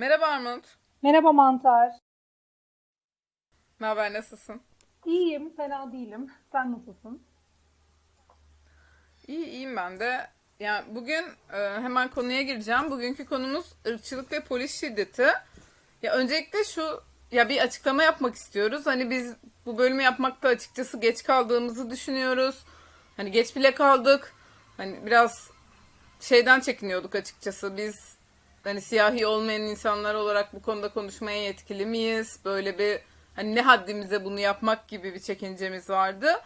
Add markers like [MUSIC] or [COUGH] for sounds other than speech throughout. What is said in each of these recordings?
Merhaba Armut. Merhaba Mantar. Ne haber, nasılsın? İyiyim, fena değilim. Sen nasılsın? İyi, iyiyim ben de. Yani bugün e, hemen konuya gireceğim. Bugünkü konumuz ırkçılık ve polis şiddeti. Ya öncelikle şu ya bir açıklama yapmak istiyoruz. Hani biz bu bölümü yapmakta açıkçası geç kaldığımızı düşünüyoruz. Hani geç bile kaldık. Hani biraz şeyden çekiniyorduk açıkçası. Biz hani siyahi olmayan insanlar olarak bu konuda konuşmaya yetkili miyiz? Böyle bir hani ne haddimize bunu yapmak gibi bir çekincemiz vardı.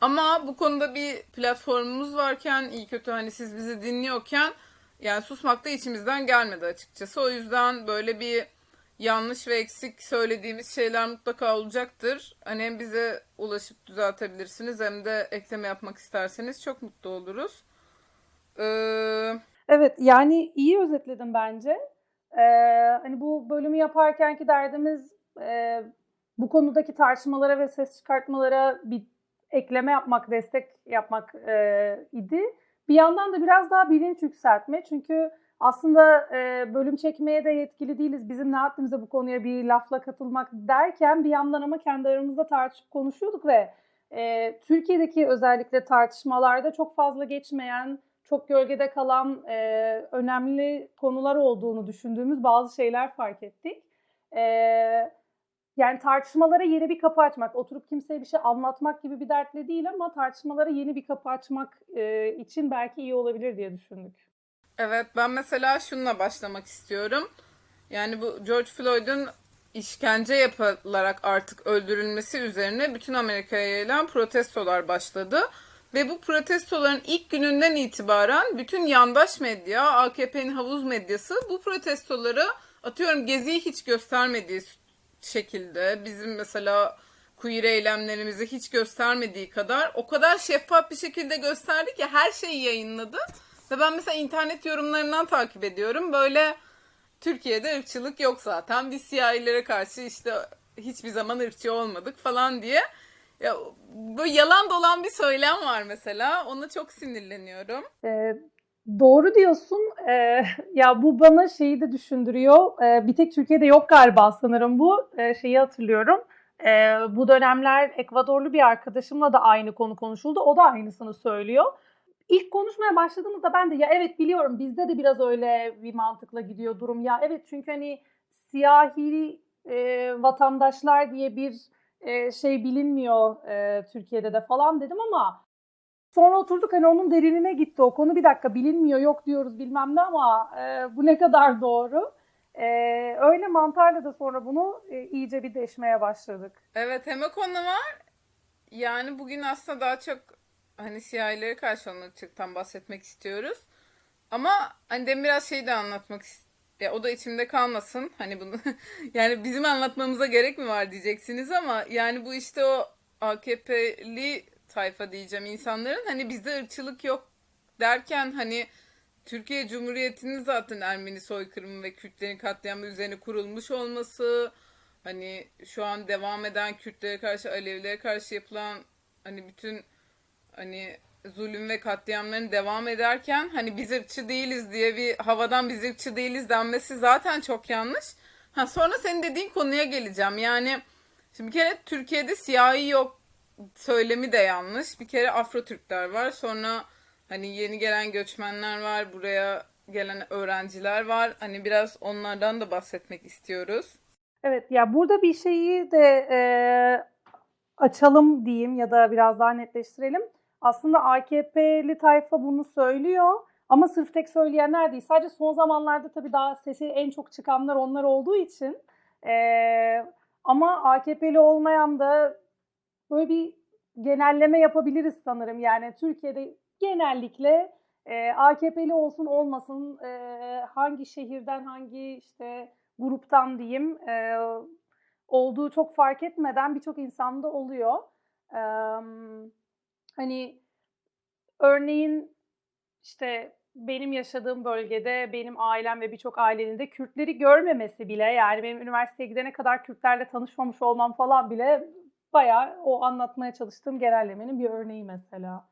Ama bu konuda bir platformumuz varken iyi kötü hani siz bizi dinliyorken yani susmak da içimizden gelmedi açıkçası. O yüzden böyle bir yanlış ve eksik söylediğimiz şeyler mutlaka olacaktır. Hani hem bize ulaşıp düzeltebilirsiniz hem de ekleme yapmak isterseniz çok mutlu oluruz. Ee, Evet, yani iyi özetledin bence. Ee, hani bu bölümü yaparkenki derdimiz e, bu konudaki tartışmalara ve ses çıkartmalara bir ekleme yapmak, destek yapmak e, idi. Bir yandan da biraz daha bilinç yükseltme. Çünkü aslında e, bölüm çekmeye de yetkili değiliz. Bizim ne haddimize bu konuya bir lafla katılmak derken bir yandan ama kendi aramızda tartışıp konuşuyorduk ve e, Türkiye'deki özellikle tartışmalarda çok fazla geçmeyen, çok gölgede kalan e, önemli konular olduğunu düşündüğümüz bazı şeyler fark ettik. E, yani tartışmalara yeni bir kapı açmak, oturup kimseye bir şey anlatmak gibi bir dertle değil ama tartışmalara yeni bir kapı açmak e, için belki iyi olabilir diye düşündük. Evet ben mesela şununla başlamak istiyorum. Yani bu George Floyd'un işkence yapılarak artık öldürülmesi üzerine bütün Amerika'ya yayılan protestolar başladı. Ve bu protestoların ilk gününden itibaren bütün yandaş medya, AKP'nin havuz medyası bu protestoları atıyorum Gezi'yi hiç göstermediği şekilde bizim mesela queer eylemlerimizi hiç göstermediği kadar o kadar şeffaf bir şekilde gösterdi ki her şeyi yayınladı. Ve ben mesela internet yorumlarından takip ediyorum. Böyle Türkiye'de ırkçılık yok zaten. Biz siyahilere karşı işte hiçbir zaman ırkçı olmadık falan diye. Ya böyle yalan dolan bir söylem var mesela. Ona çok sinirleniyorum. Ee, doğru diyorsun. Ee, [LAUGHS] ya bu bana şeyi de düşündürüyor. Ee, bir tek Türkiye'de yok galiba sanırım bu. Ee, şeyi hatırlıyorum. Ee, bu dönemler Ekvadorlu bir arkadaşımla da aynı konu konuşuldu. O da aynısını söylüyor. İlk konuşmaya başladığımızda ben de ya evet biliyorum bizde de biraz öyle bir mantıkla gidiyor durum. Ya evet çünkü hani siyahi e, vatandaşlar diye bir şey bilinmiyor Türkiye'de de falan dedim ama sonra oturduk hani onun derinine gitti o konu bir dakika bilinmiyor yok diyoruz bilmem ne ama bu ne kadar doğru. E, öyle mantarla da sonra bunu e, iyice bir deşmeye başladık. Evet hem o konu var. Yani bugün aslında daha çok hani siyahilere karşı ırkçılıktan bahsetmek istiyoruz. Ama hani demin biraz şey de anlatmak istiyorum. Ya o da içimde kalmasın. Hani bunu [LAUGHS] yani bizim anlatmamıza gerek mi var diyeceksiniz ama yani bu işte o AKP'li tayfa diyeceğim insanların hani bizde ırkçılık yok derken hani Türkiye Cumhuriyeti'nin zaten Ermeni soykırımı ve Kürtlerin katliamı üzerine kurulmuş olması hani şu an devam eden Kürtlere karşı Alevilere karşı yapılan hani bütün hani zulüm ve katliamların devam ederken hani biz ırkçı değiliz diye bir havadan biz ırkçı değiliz denmesi zaten çok yanlış. Ha sonra senin dediğin konuya geleceğim. Yani şimdi bir kere Türkiye'de siyahi yok söylemi de yanlış. Bir kere Afro Türkler var. Sonra hani yeni gelen göçmenler var. Buraya gelen öğrenciler var. Hani biraz onlardan da bahsetmek istiyoruz. Evet ya burada bir şeyi de e, açalım diyeyim ya da biraz daha netleştirelim. Aslında AKP'li tayfa bunu söylüyor ama sırf tek söyleyenler değil. Sadece son zamanlarda tabii daha sesi en çok çıkanlar onlar olduğu için. Ee, ama AKP'li olmayan da böyle bir genelleme yapabiliriz sanırım. Yani Türkiye'de genellikle e, AKP'li olsun olmasın e, hangi şehirden hangi işte gruptan diyeyim e, olduğu çok fark etmeden birçok insanda oluyor. Eee Hani örneğin işte benim yaşadığım bölgede benim ailem ve birçok ailenin de Kürtleri görmemesi bile yani benim üniversiteye gidene kadar Kürtlerle tanışmamış olmam falan bile bayağı o anlatmaya çalıştığım genellemenin bir örneği mesela.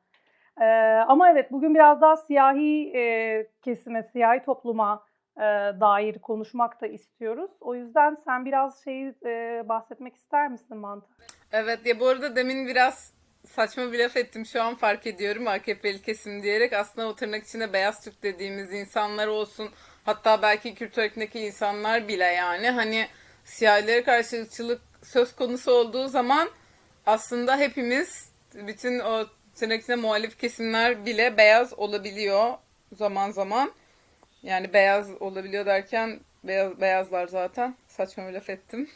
Ee, ama evet bugün biraz daha siyahi e, kesime, siyahi topluma e, dair konuşmak da istiyoruz. O yüzden sen biraz şeyi e, bahsetmek ister misin Mantı? Evet ya bu arada demin biraz saçma bir laf ettim şu an fark ediyorum AKP'li kesim diyerek aslında o tırnak içinde beyaz Türk dediğimiz insanlar olsun hatta belki Kürt örgütündeki insanlar bile yani hani siyahilere karşı ırkçılık söz konusu olduğu zaman aslında hepimiz bütün o tırnak içinde muhalif kesimler bile beyaz olabiliyor zaman zaman. Yani beyaz olabiliyor derken beyaz, beyazlar zaten saçma bir laf ettim.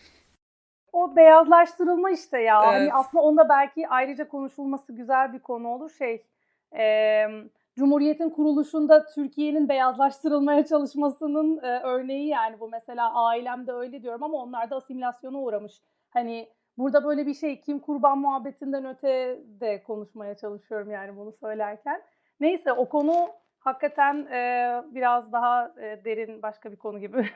O beyazlaştırılma işte ya. Hani Evet. aslında onda belki ayrıca konuşulması güzel bir konu olur. Şey, e, Cumhuriyet'in kuruluşunda Türkiye'nin beyazlaştırılmaya çalışmasının e, örneği yani bu mesela ailemde öyle diyorum ama onlar da asimilasyona uğramış. Hani burada böyle bir şey kim kurban muhabbetinden öte de konuşmaya çalışıyorum yani bunu söylerken. Neyse o konu hakikaten e, biraz daha e, derin başka bir konu gibi.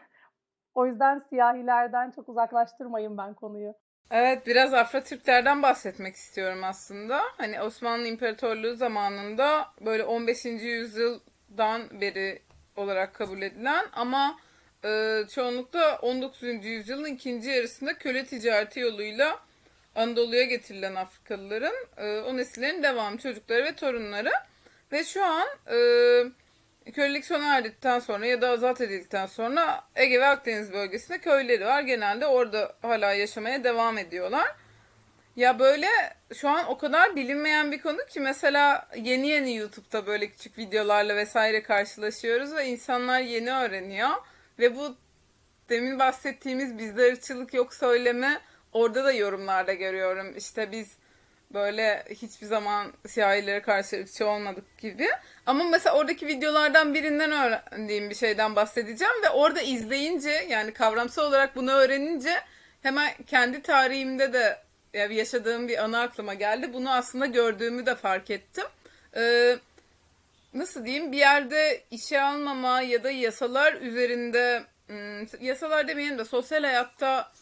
O yüzden siyahilerden çok uzaklaştırmayın ben konuyu. Evet, biraz Afro-Türklerden bahsetmek istiyorum aslında. Hani Osmanlı İmparatorluğu zamanında böyle 15. yüzyıldan beri olarak kabul edilen ama e, çoğunlukla 19. yüzyılın ikinci yarısında köle ticareti yoluyla Anadolu'ya getirilen Afrikalıların e, o nesillerin devamı çocukları ve torunları. Ve şu an e, kölelik sona erdikten sonra ya da azat edildikten sonra Ege ve Akdeniz bölgesinde köyleri var. Genelde orada hala yaşamaya devam ediyorlar. Ya böyle şu an o kadar bilinmeyen bir konu ki mesela yeni yeni YouTube'da böyle küçük videolarla vesaire karşılaşıyoruz ve insanlar yeni öğreniyor. Ve bu demin bahsettiğimiz bizde ırkçılık yok söylemi orada da yorumlarda görüyorum. İşte biz böyle hiçbir zaman siyahilere karşı ırkçı olmadık gibi. Ama mesela oradaki videolardan birinden öğrendiğim bir şeyden bahsedeceğim ve orada izleyince yani kavramsal olarak bunu öğrenince hemen kendi tarihimde de yani yaşadığım bir anı aklıma geldi. Bunu aslında gördüğümü de fark ettim. Ee, nasıl diyeyim bir yerde işe almama ya da yasalar üzerinde hmm, yasalar demeyelim de sosyal hayatta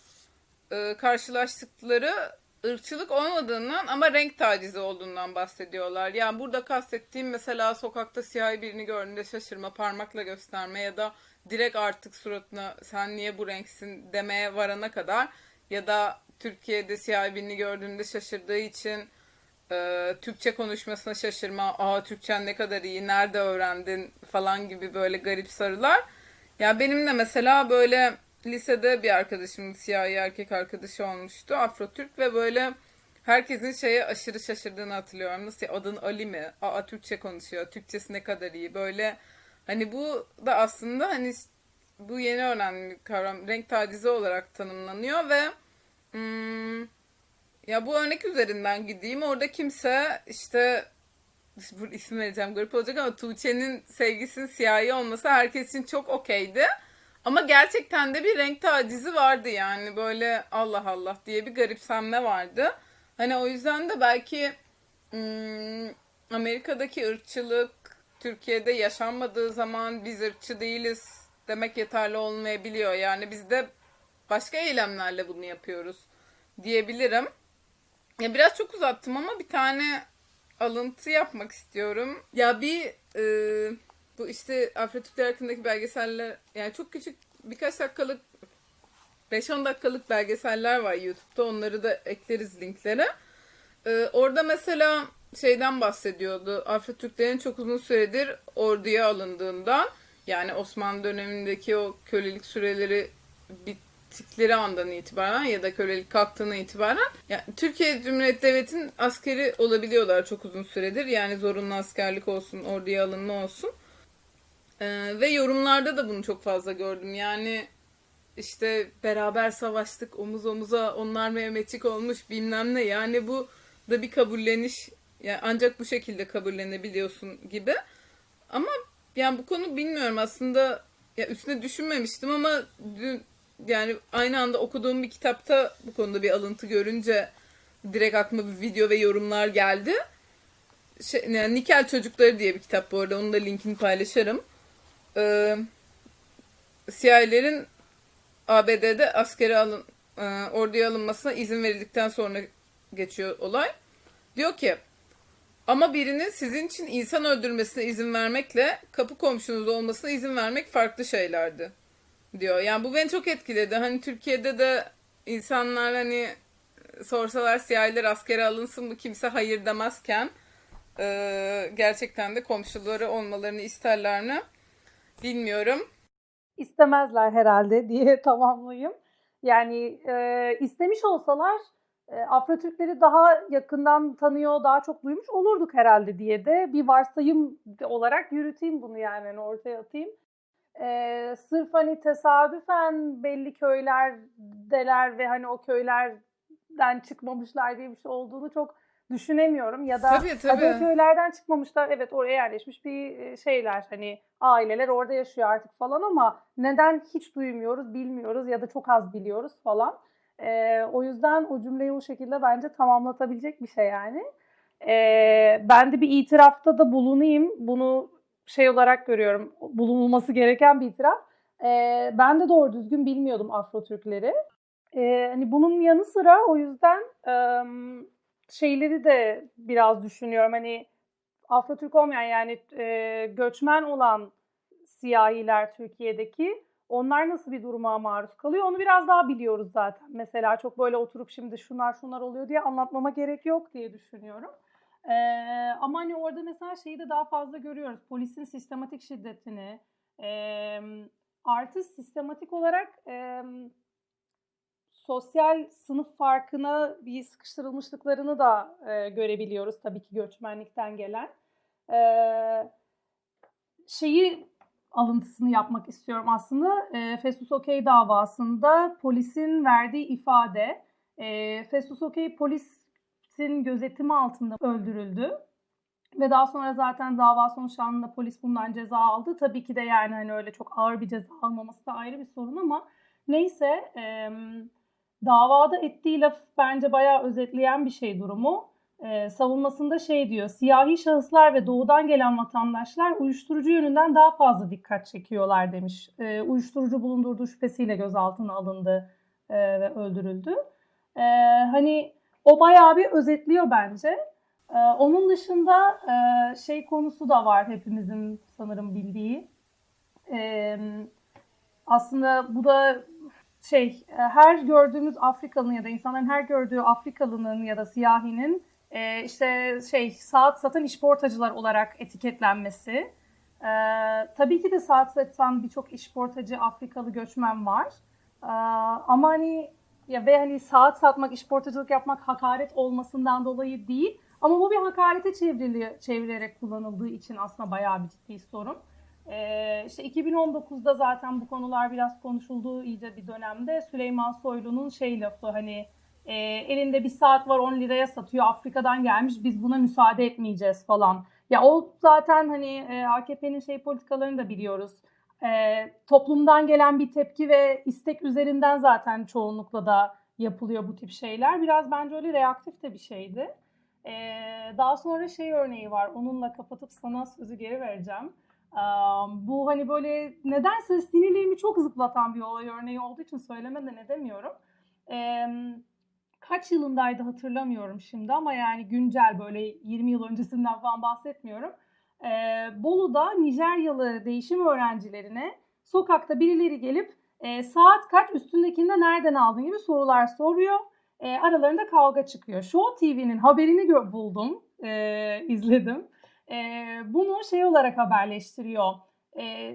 e, karşılaştıkları ırkçılık olmadığından ama renk tacizi olduğundan bahsediyorlar. Yani burada kastettiğim mesela sokakta siyahi birini gördüğünde şaşırma, parmakla gösterme ya da direkt artık suratına sen niye bu renksin demeye varana kadar ya da Türkiye'de siyahi birini gördüğünde şaşırdığı için e, Türkçe konuşmasına şaşırma, aa Türkçen ne kadar iyi, nerede öğrendin falan gibi böyle garip sarılar. Ya benim de mesela böyle lisede bir arkadaşım siyahi erkek arkadaşı olmuştu Afro-Türk ve böyle herkesin şeye aşırı şaşırdığını hatırlıyorum. Nasıl ya, adın Ali mi? Aa Türkçe konuşuyor. Türkçesi ne kadar iyi. Böyle hani bu da aslında hani bu yeni öğrendiğim kavram renk tacizi olarak tanımlanıyor ve hmm, ya bu örnek üzerinden gideyim. Orada kimse işte bu isim vereceğim garip olacak ama Tuğçe'nin sevgisinin siyahi olması herkes için çok okeydi. Ama gerçekten de bir renk tacizi vardı yani böyle Allah Allah diye bir garipsenme vardı. Hani o yüzden de belki hmm, Amerika'daki ırkçılık Türkiye'de yaşanmadığı zaman biz ırkçı değiliz demek yeterli olmayabiliyor. Yani biz de başka eylemlerle bunu yapıyoruz diyebilirim. Ya biraz çok uzattım ama bir tane alıntı yapmak istiyorum. Ya bir e, bu işte Afro-Türkler hakkındaki belgeseller yani çok küçük birkaç dakikalık 5-10 dakikalık belgeseller var YouTube'da. Onları da ekleriz linklere. Ee, orada mesela şeyden bahsediyordu. Afro-Türklerin çok uzun süredir orduya alındığından yani Osmanlı dönemindeki o kölelik süreleri bittikleri andan itibaren ya da kölelik kalktığına itibaren yani Türkiye Cumhuriyeti Devleti'nin askeri olabiliyorlar çok uzun süredir. Yani zorunlu askerlik olsun, orduya alınma olsun. Ee, ve yorumlarda da bunu çok fazla gördüm. Yani işte beraber savaştık omuz omuza onlar Mehmetçik olmuş bilmem ne. Yani bu da bir kabulleniş. Yani ancak bu şekilde kabullenebiliyorsun gibi. Ama yani bu konu bilmiyorum aslında ya üstüne düşünmemiştim ama dün yani aynı anda okuduğum bir kitapta bu konuda bir alıntı görünce direkt aklıma bir video ve yorumlar geldi. Şey, yani Nikel Çocukları diye bir kitap bu arada. Onun da linkini paylaşırım. Ee, siyahilerin ABD'de askere alın, e, orduya alınmasına izin verildikten sonra geçiyor olay. Diyor ki Ama birinin sizin için insan öldürmesine izin vermekle kapı komşunuz olmasına izin vermek farklı şeylerdi diyor. Yani bu beni çok etkiledi. Hani Türkiye'de de insanlar hani sorsalar siyahiler askere alınsın mı kimse hayır demezken e, gerçekten de komşuları olmalarını isterler mi bilmiyorum. istemezler herhalde diye [LAUGHS] tamamlayayım. Yani e, istemiş olsalar e, Afro-Türkleri daha yakından tanıyor, daha çok duymuş olurduk herhalde diye de bir varsayım olarak yürüteyim bunu yani hani ortaya atayım. E, sırf hani tesadüfen belli köylerdeler ve hani o köylerden çıkmamışlar diye bir şey olduğunu çok düşünemiyorum. Ya da Tabii, tabii. O köylerden çıkmamışlar. Evet oraya yerleşmiş bir e, şeyler hani aileler orada yaşıyor artık falan ama neden hiç duymuyoruz, bilmiyoruz ya da çok az biliyoruz falan. Ee, o yüzden o cümleyi o şekilde bence tamamlatabilecek bir şey yani. Ee, ben de bir itirafta da bulunayım. Bunu şey olarak görüyorum. Bulunulması gereken bir itiraf. Ee, ben de doğru düzgün bilmiyordum Afro Türkleri. Ee, hani bunun yanı sıra o yüzden em, şeyleri de biraz düşünüyorum. Hani Afro-Türk olmayan yani e, göçmen olan siyahiler Türkiye'deki onlar nasıl bir duruma maruz kalıyor onu biraz daha biliyoruz zaten. Mesela çok böyle oturup şimdi şunlar şunlar oluyor diye anlatmama gerek yok diye düşünüyorum. Ee, ama hani orada mesela şeyi de daha fazla görüyoruz. Polisin sistematik şiddetini e, artı sistematik olarak e, sosyal sınıf farkına bir sıkıştırılmışlıklarını da e, görebiliyoruz tabii ki göçmenlikten gelen. E, şeyi alıntısını yapmak istiyorum aslında. E, Festus Okey davasında polisin verdiği ifade. E, Festus Okey polisin gözetimi altında öldürüldü. Ve daha sonra zaten dava sonuçlandığında polis bundan ceza aldı. Tabii ki de yani hani öyle çok ağır bir ceza almaması da ayrı bir sorun ama neyse e, davada ettiği laf bence bayağı özetleyen bir şey durumu. Ee, savunmasında şey diyor, siyahi şahıslar ve doğudan gelen vatandaşlar uyuşturucu yönünden daha fazla dikkat çekiyorlar demiş. Ee, uyuşturucu bulundurduğu şüphesiyle gözaltına alındı e, ve öldürüldü. Ee, hani o bayağı bir özetliyor bence. Ee, onun dışında e, şey konusu da var hepimizin sanırım bildiği. Ee, aslında bu da şey e, her gördüğümüz Afrikalının ya da insanların her gördüğü Afrikalının ya da siyahinin e, işte şey saat satan işportacılar olarak etiketlenmesi. E, tabii ki de saat satan birçok işportacı Afrikalı göçmen var. E, ama hani ya ve hani saat satmak, işportacılık yapmak hakaret olmasından dolayı değil. Ama bu bir hakarete çevrili, çevrilerek kullanıldığı için aslında bayağı bir ciddi sorun. Ee, işte 2019'da zaten bu konular biraz konuşulduğu iyice bir dönemde Süleyman Soylu'nun şey lafı hani e, elinde bir saat var 10 liraya satıyor Afrika'dan gelmiş biz buna müsaade etmeyeceğiz falan. Ya o zaten hani e, AKP'nin şey politikalarını da biliyoruz. E, toplumdan gelen bir tepki ve istek üzerinden zaten çoğunlukla da yapılıyor bu tip şeyler. Biraz bence öyle reaktif de bir şeydi. E, daha sonra şey örneği var onunla kapatıp sana sözü geri vereceğim. Bu hani böyle nedense sinirlerimi çok zıplatan bir olay örneği olduğu için söylemeden edemiyorum. Kaç yılındaydı hatırlamıyorum şimdi ama yani güncel böyle 20 yıl öncesinden falan bahsetmiyorum. Bolu'da Nijeryalı değişim öğrencilerine sokakta birileri gelip saat kaç üstündekinde nereden aldın gibi sorular soruyor. Aralarında kavga çıkıyor. Show TV'nin haberini buldum, izledim. E, bunu şey olarak haberleştiriyor. E,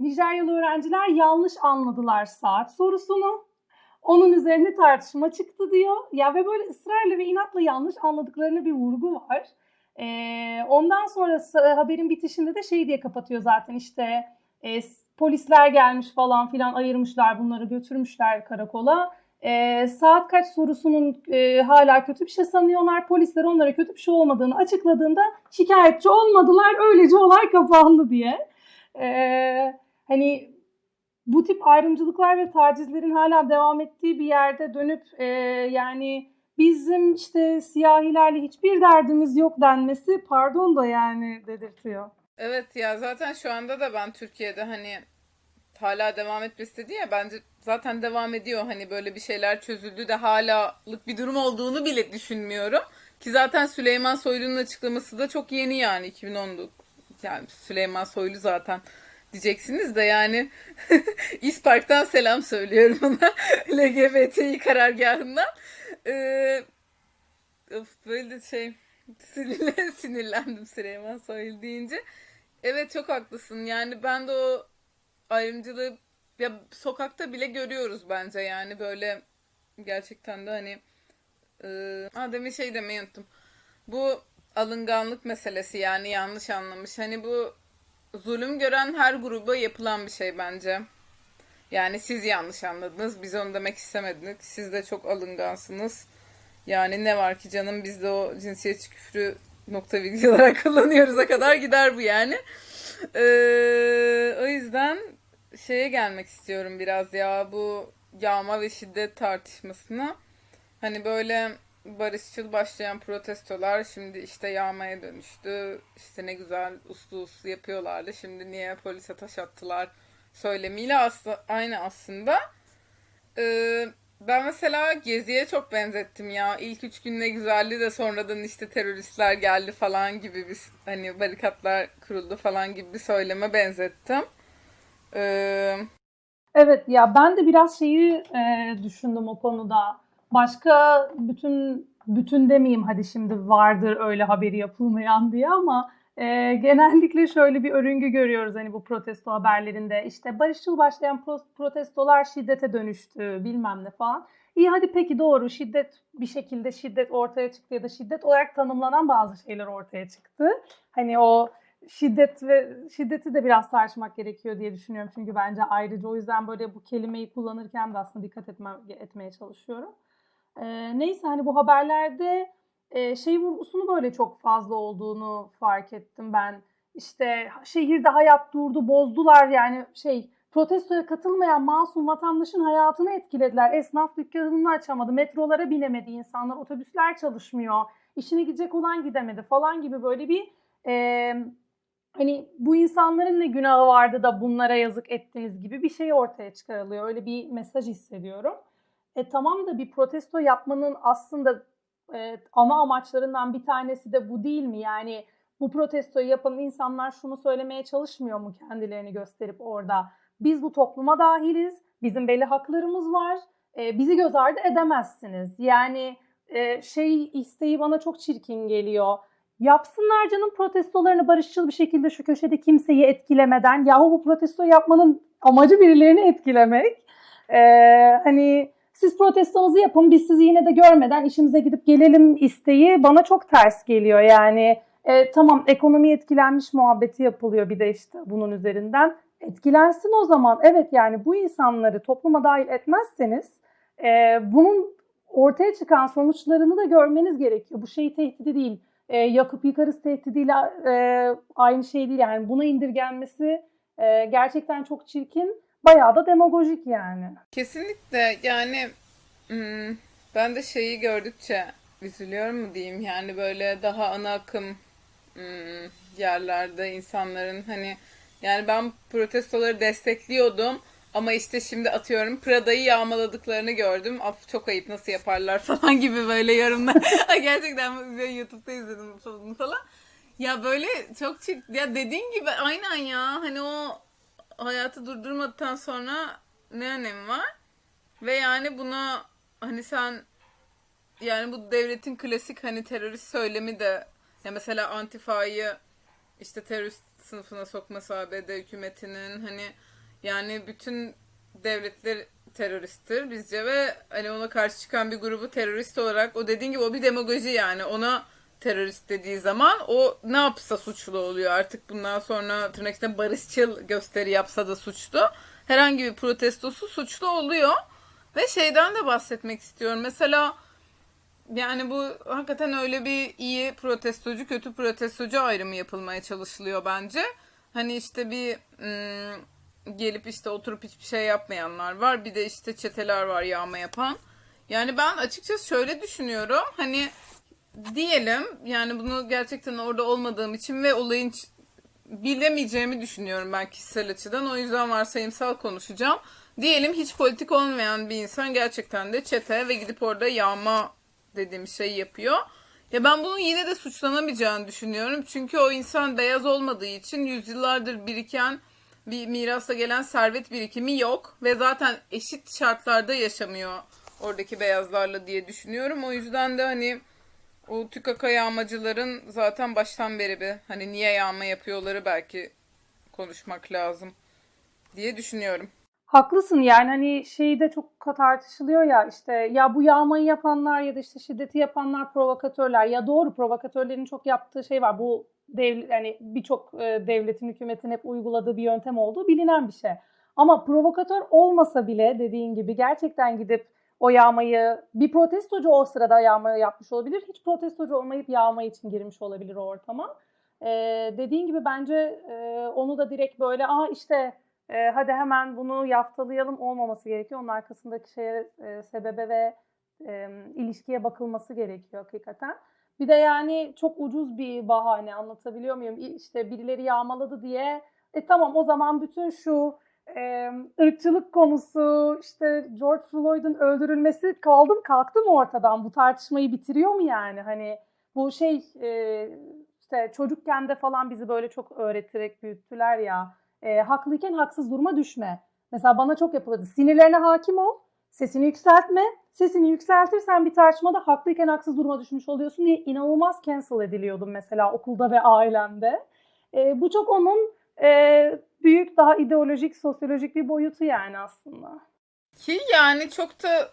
Nijeryalı öğrenciler yanlış anladılar saat sorusunu. Onun üzerine tartışma çıktı diyor. Ya ve böyle ısrarla ve inatla yanlış anladıklarına bir vurgu var. E, ondan sonra haberin bitişinde de şey diye kapatıyor zaten işte e, polisler gelmiş falan filan ayırmışlar bunları götürmüşler karakola. E, saat kaç sorusunun e, hala kötü bir şey sanıyorlar. Polisler onlara kötü bir şey olmadığını açıkladığında şikayetçi olmadılar. Öylece olay kapandı diye. E, hani bu tip ayrımcılıklar ve tacizlerin hala devam ettiği bir yerde dönüp e, yani bizim işte siyahilerle hiçbir derdimiz yok denmesi pardon da yani dedirtiyor. Evet ya zaten şu anda da ben Türkiye'de hani hala devam etmesi dedi ya bence zaten devam ediyor. Hani böyle bir şeyler çözüldü de halalık bir durum olduğunu bile düşünmüyorum. Ki zaten Süleyman Soylu'nun açıklaması da çok yeni yani 2019. Yani Süleyman Soylu zaten diyeceksiniz de yani [LAUGHS] İspark'tan selam söylüyorum ona [LAUGHS] LGBTİ karargahından. Ee, of, böyle de şey sinirlen- [LAUGHS] sinirlendim Süleyman Soylu deyince. Evet çok haklısın yani ben de o ayrımcılığı ya sokakta bile görüyoruz bence yani böyle gerçekten de hani e, aa, demin şey demeyi unuttum. Bu alınganlık meselesi yani yanlış anlamış. Hani bu zulüm gören her gruba yapılan bir şey bence. Yani siz yanlış anladınız. Biz onu demek istemedik. Siz de çok alıngansınız. Yani ne var ki canım biz de o cinsiyetçi küfrü nokta virgül olarak [LAUGHS] kullanıyoruz'a kadar gider bu yani. Ee, o yüzden şeye gelmek istiyorum biraz ya bu yağma ve şiddet tartışmasına. Hani böyle barışçıl başlayan protestolar şimdi işte yağmaya dönüştü. İşte ne güzel uslu uslu yapıyorlardı. Şimdi niye polise taş attılar söylemiyle aslı, aynı aslında. Ee, ben mesela Gezi'ye çok benzettim ya. İlk üç gün ne güzeldi de sonradan işte teröristler geldi falan gibi bir hani barikatlar kuruldu falan gibi bir söyleme benzettim. Ee, Evet ya ben de biraz şeyi e, düşündüm o konuda. Başka bütün bütün demeyeyim hadi şimdi vardır öyle haberi yapılmayan diye ama e, genellikle şöyle bir örüngü görüyoruz hani bu protesto haberlerinde. İşte barışçıl başlayan pro- protestolar şiddete dönüştü bilmem ne falan. İyi hadi peki doğru şiddet bir şekilde şiddet ortaya çıktı ya da şiddet olarak tanımlanan bazı şeyler ortaya çıktı. Hani o şiddet ve şiddeti de biraz tartışmak gerekiyor diye düşünüyorum. Çünkü bence ayrıca o yüzden böyle bu kelimeyi kullanırken de aslında dikkat etme, etmeye çalışıyorum. Ee, neyse hani bu haberlerde e, şey vurgusunu böyle çok fazla olduğunu fark ettim ben. İşte şehirde hayat durdu, bozdular yani şey protestoya katılmayan masum vatandaşın hayatını etkilediler. Esnaf dükkanını açamadı, metrolara binemedi insanlar, otobüsler çalışmıyor, işine gidecek olan gidemedi falan gibi böyle bir e, hani bu insanların ne günahı vardı da bunlara yazık ettiniz gibi bir şey ortaya çıkarılıyor. Öyle bir mesaj hissediyorum. E tamam da bir protesto yapmanın aslında e, ana amaçlarından bir tanesi de bu değil mi? Yani bu protestoyu yapan insanlar şunu söylemeye çalışmıyor mu kendilerini gösterip orada? Biz bu topluma dahiliz, bizim belli haklarımız var, e, bizi göz ardı edemezsiniz. Yani e, şey isteği bana çok çirkin geliyor. Yapsınlar canım protestolarını barışçıl bir şekilde şu köşede kimseyi etkilemeden. Yahu bu protesto yapmanın amacı birilerini etkilemek. Ee, hani siz protestonuzu yapın biz sizi yine de görmeden işimize gidip gelelim isteği bana çok ters geliyor. Yani e, tamam ekonomi etkilenmiş muhabbeti yapılıyor bir de işte bunun üzerinden. Etkilensin o zaman. Evet yani bu insanları topluma dahil etmezseniz e, bunun ortaya çıkan sonuçlarını da görmeniz gerekiyor. Bu şey tehdidi değil e, yakıp yıkarız tehdidiyle e, aynı şey değil. Yani buna indirgenmesi e, gerçekten çok çirkin. Bayağı da demagojik yani. Kesinlikle yani hmm, ben de şeyi gördükçe üzülüyorum mu diyeyim yani böyle daha ana akım hmm, yerlerde insanların hani yani ben protestoları destekliyordum ama işte şimdi atıyorum Prada'yı yağmaladıklarını gördüm. Af çok ayıp nasıl yaparlar [LAUGHS] falan gibi böyle yorumlar. [LAUGHS] Gerçekten YouTube'da izledim bunu falan. Ya böyle çok çirk ya dediğin gibi aynen ya hani o hayatı durdurmadıktan sonra ne önemi var? Ve yani buna hani sen yani bu devletin klasik hani terörist söylemi de ya mesela Antifa'yı işte terörist sınıfına sokması ABD hükümetinin hani yani bütün devletler teröristtir bizce ve hani ona karşı çıkan bir grubu terörist olarak o dediğin gibi o bir demagoji yani. Ona terörist dediği zaman o ne yapsa suçlu oluyor. Artık bundan sonra tırnak içinde barışçıl gösteri yapsa da suçlu. Herhangi bir protestosu suçlu oluyor. Ve şeyden de bahsetmek istiyorum. Mesela yani bu hakikaten öyle bir iyi protestocu kötü protestocu ayrımı yapılmaya çalışılıyor bence. Hani işte bir ım, gelip işte oturup hiçbir şey yapmayanlar var. Bir de işte çeteler var yağma yapan. Yani ben açıkçası şöyle düşünüyorum. Hani diyelim yani bunu gerçekten orada olmadığım için ve olayın bilemeyeceğimi düşünüyorum ben kişisel açıdan. O yüzden varsayımsal konuşacağım. Diyelim hiç politik olmayan bir insan gerçekten de çete ve gidip orada yağma dediğim şey yapıyor. Ya ben bunun yine de suçlanamayacağını düşünüyorum. Çünkü o insan beyaz olmadığı için yüzyıllardır biriken bir mirasla gelen servet birikimi yok. Ve zaten eşit şartlarda yaşamıyor oradaki beyazlarla diye düşünüyorum. O yüzden de hani o tükaka yağmacıların zaten baştan beri bir hani niye yağma yapıyorları belki konuşmak lazım diye düşünüyorum. Haklısın yani hani şeyde çok tartışılıyor ya işte ya bu yağmayı yapanlar ya da işte şiddeti yapanlar provokatörler ya doğru provokatörlerin çok yaptığı şey var bu dev, yani birçok e, devletin hükümetin hep uyguladığı bir yöntem olduğu bilinen bir şey. Ama provokatör olmasa bile dediğin gibi gerçekten gidip o yağmayı bir protestocu o sırada yağmayı yapmış olabilir. Hiç protestocu olmayıp yağma için girmiş olabilir o ortama. Ee, dediğin gibi bence e, onu da direkt böyle aa işte e, hadi hemen bunu yaftalayalım olmaması gerekiyor. Onun arkasındaki şeye, e, sebebe ve e, ilişkiye bakılması gerekiyor hakikaten. Bir de yani çok ucuz bir bahane anlatabiliyor muyum? İşte birileri yağmaladı diye e tamam o zaman bütün şu e, ırkçılık konusu işte George Floyd'un öldürülmesi kaldı mı kalktı mı ortadan? Bu tartışmayı bitiriyor mu yani? Hani bu şey e, işte çocukken de falan bizi böyle çok öğreterek büyüttüler ya. E, haklıyken haksız duruma düşme. Mesela bana çok yapılırdı. Sinirlerine hakim ol, sesini yükseltme. Sesini yükseltirsen bir tartışmada haklıyken haksız duruma düşmüş oluyorsun diye inanılmaz cancel ediliyordum mesela okulda ve ailemde. E, bu çok onun e, büyük, daha ideolojik, sosyolojik bir boyutu yani aslında. Ki yani çok da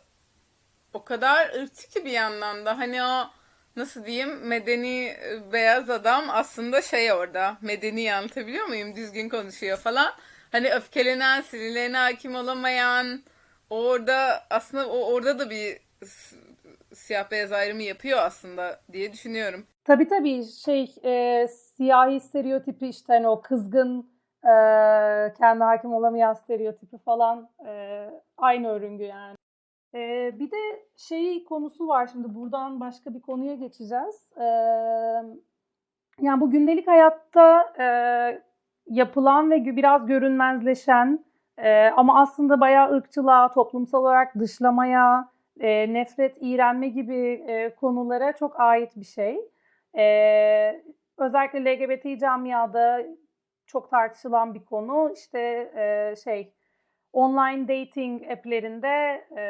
o kadar ırkçı ki bir yandan da hani o nasıl diyeyim medeni e, beyaz adam aslında şey orada medeni anlatabiliyor muyum düzgün konuşuyor falan hani öfkelenen sinirlerine hakim olamayan orada aslında o orada da bir siyah beyaz ayrımı yapıyor aslında diye düşünüyorum. Tabii tabii şey e, siyahi stereotipi işte hani o kızgın e, kendi hakim olamayan stereotipi falan e, aynı örüngü yani. E, bir de şey konusu var şimdi buradan başka bir konuya geçeceğiz. E, yani bu gündelik hayatta e, yapılan ve biraz görünmezleşen e, ama aslında bayağı ırkçılığa, toplumsal olarak dışlamaya, e, nefret, iğrenme gibi e, konulara çok ait bir şey. Ee, özellikle LGBT camiada çok tartışılan bir konu. İşte e, şey online dating app'lerinde e,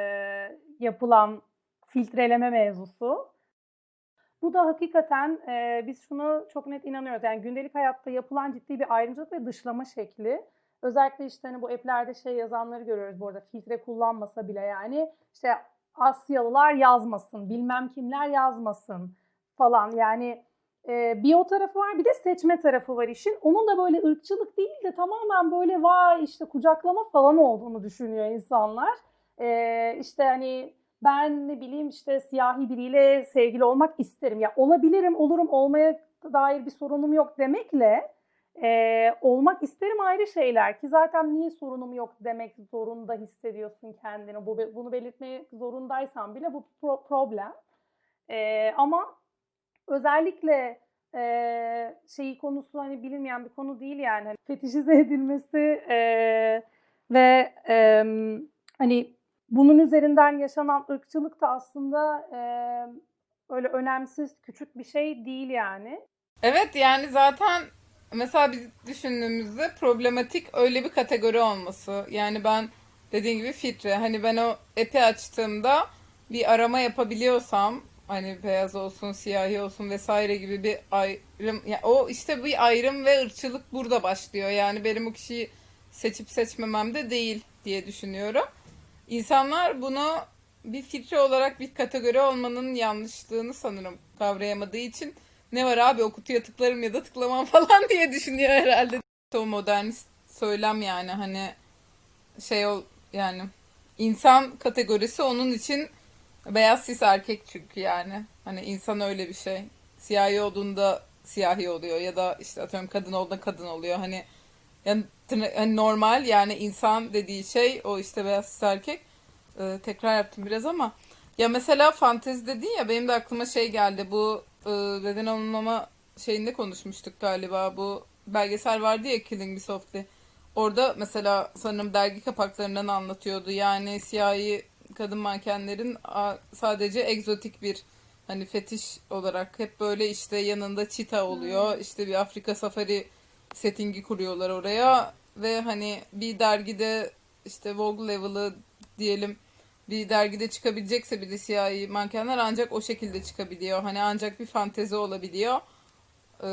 yapılan filtreleme mevzusu. Bu da hakikaten e, biz şunu çok net inanıyoruz. Yani gündelik hayatta yapılan ciddi bir ayrımcılık ve dışlama şekli. Özellikle işte hani bu app'lerde şey yazanları görüyoruz bu arada filtre kullanmasa bile yani işte Asyalılar yazmasın, bilmem kimler yazmasın falan. Yani e, bir o tarafı var bir de seçme tarafı var işin. Onun da böyle ırkçılık değil de tamamen böyle vay işte kucaklama falan olduğunu düşünüyor insanlar. E, işte hani ben ne bileyim işte siyahi biriyle sevgili olmak isterim. Ya olabilirim, olurum, olmaya dair bir sorunum yok demekle e, olmak isterim ayrı şeyler ki zaten niye sorunum yok demek zorunda hissediyorsun kendini. Bu, bunu belirtmek zorundaysan bile bu pro- problem. E, ama özellikle e, şeyi konusu hani bilinmeyen bir konu değil yani Hani fetişize edilmesi e, ve e, hani bunun üzerinden yaşanan ırkçılık da aslında e, öyle önemsiz küçük bir şey değil yani. Evet yani zaten mesela biz düşündüğümüzde problematik öyle bir kategori olması. Yani ben dediğin gibi filtre hani ben o app'i açtığımda bir arama yapabiliyorsam hani beyaz olsun, siyahi olsun vesaire gibi bir ayrım ya o işte bir ayrım ve ırkçılık burada başlıyor. Yani benim o kişiyi seçip seçmemem de değil diye düşünüyorum. İnsanlar bunu bir filtre olarak bir kategori olmanın yanlışlığını sanırım kavrayamadığı için ne var abi o kutuya tıklarım ya da tıklamam [LAUGHS] falan diye düşünüyor herhalde. O modernist söylem yani hani şey ol yani insan kategorisi onun için beyaz sis erkek çünkü yani hani insan öyle bir şey. Siyahi olduğunda siyahi oluyor ya da işte atıyorum kadın olduğunda kadın oluyor hani yani hani normal yani insan dediği şey o işte beyaz sis erkek. Ee, tekrar yaptım biraz ama ya mesela fantezi dedin ya benim de aklıma şey geldi bu e, beden alınmama şeyinde konuşmuştuk galiba. Bu belgesel vardı ya Killing Me Softly. Orada mesela sanırım dergi kapaklarından anlatıyordu. Yani siyahi kadın mankenlerin sadece egzotik bir Hani fetiş olarak hep böyle işte yanında çita oluyor. İşte bir Afrika safari settingi kuruyorlar oraya. Ve hani bir dergide işte Vogue level'ı diyelim bir dergide çıkabilecekse bir de siyahi mankenler ancak o şekilde çıkabiliyor. Hani ancak bir fantezi olabiliyor. Ee,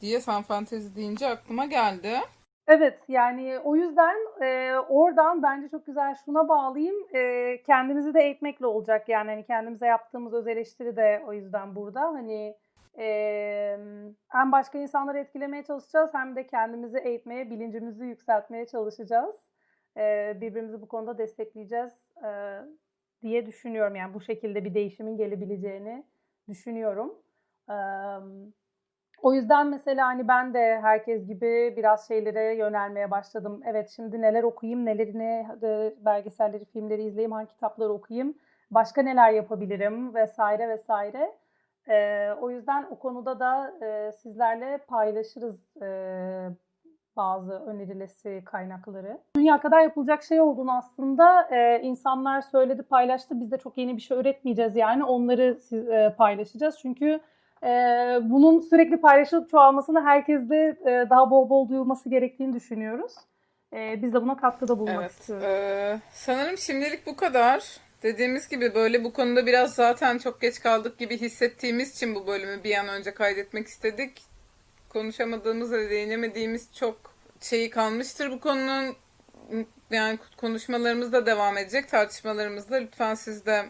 diye sen fantezi deyince aklıma geldi. Evet yani o yüzden e, oradan bence çok güzel şuna bağlayayım. E, kendimizi de eğitmekle olacak yani hani kendimize yaptığımız öz eleştiri de o yüzden burada. Hani e, hem başka insanları etkilemeye çalışacağız hem de kendimizi eğitmeye, bilincimizi yükseltmeye çalışacağız. E, birbirimizi bu konuda destekleyeceğiz e, diye düşünüyorum. Yani bu şekilde bir değişimin gelebileceğini düşünüyorum. E, o yüzden mesela hani ben de herkes gibi biraz şeylere yönelmeye başladım. Evet şimdi neler okuyayım, nelerini, e, belgeselleri, filmleri izleyeyim, hangi kitapları okuyayım, başka neler yapabilirim vesaire vesaire. Ee, o yüzden o konuda da e, sizlerle paylaşırız e, bazı önerilesi kaynakları. Dünya kadar yapılacak şey olduğunu aslında e, insanlar söyledi, paylaştı. Biz de çok yeni bir şey üretmeyeceğiz yani. Onları siz, e, paylaşacağız. Çünkü e, bunun sürekli paylaşılıp çoğalmasını herkeste e, daha bol bol duyulması gerektiğini düşünüyoruz. E, biz de buna katkıda bulunmak Evet. istiyoruz. ee, sanırım şimdilik bu kadar. Dediğimiz gibi böyle bu konuda biraz zaten çok geç kaldık gibi hissettiğimiz için bu bölümü bir an önce kaydetmek istedik. Konuşamadığımız ve değinemediğimiz çok şeyi kalmıştır bu konunun. Yani konuşmalarımız da devam edecek, tartışmalarımız da. Lütfen siz de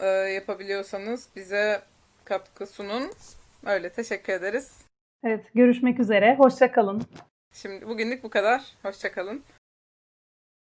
e, yapabiliyorsanız bize katkı sunun. Öyle teşekkür ederiz. Evet, görüşmek üzere. Hoşça kalın. Şimdi bugünlük bu kadar. Hoşça kalın.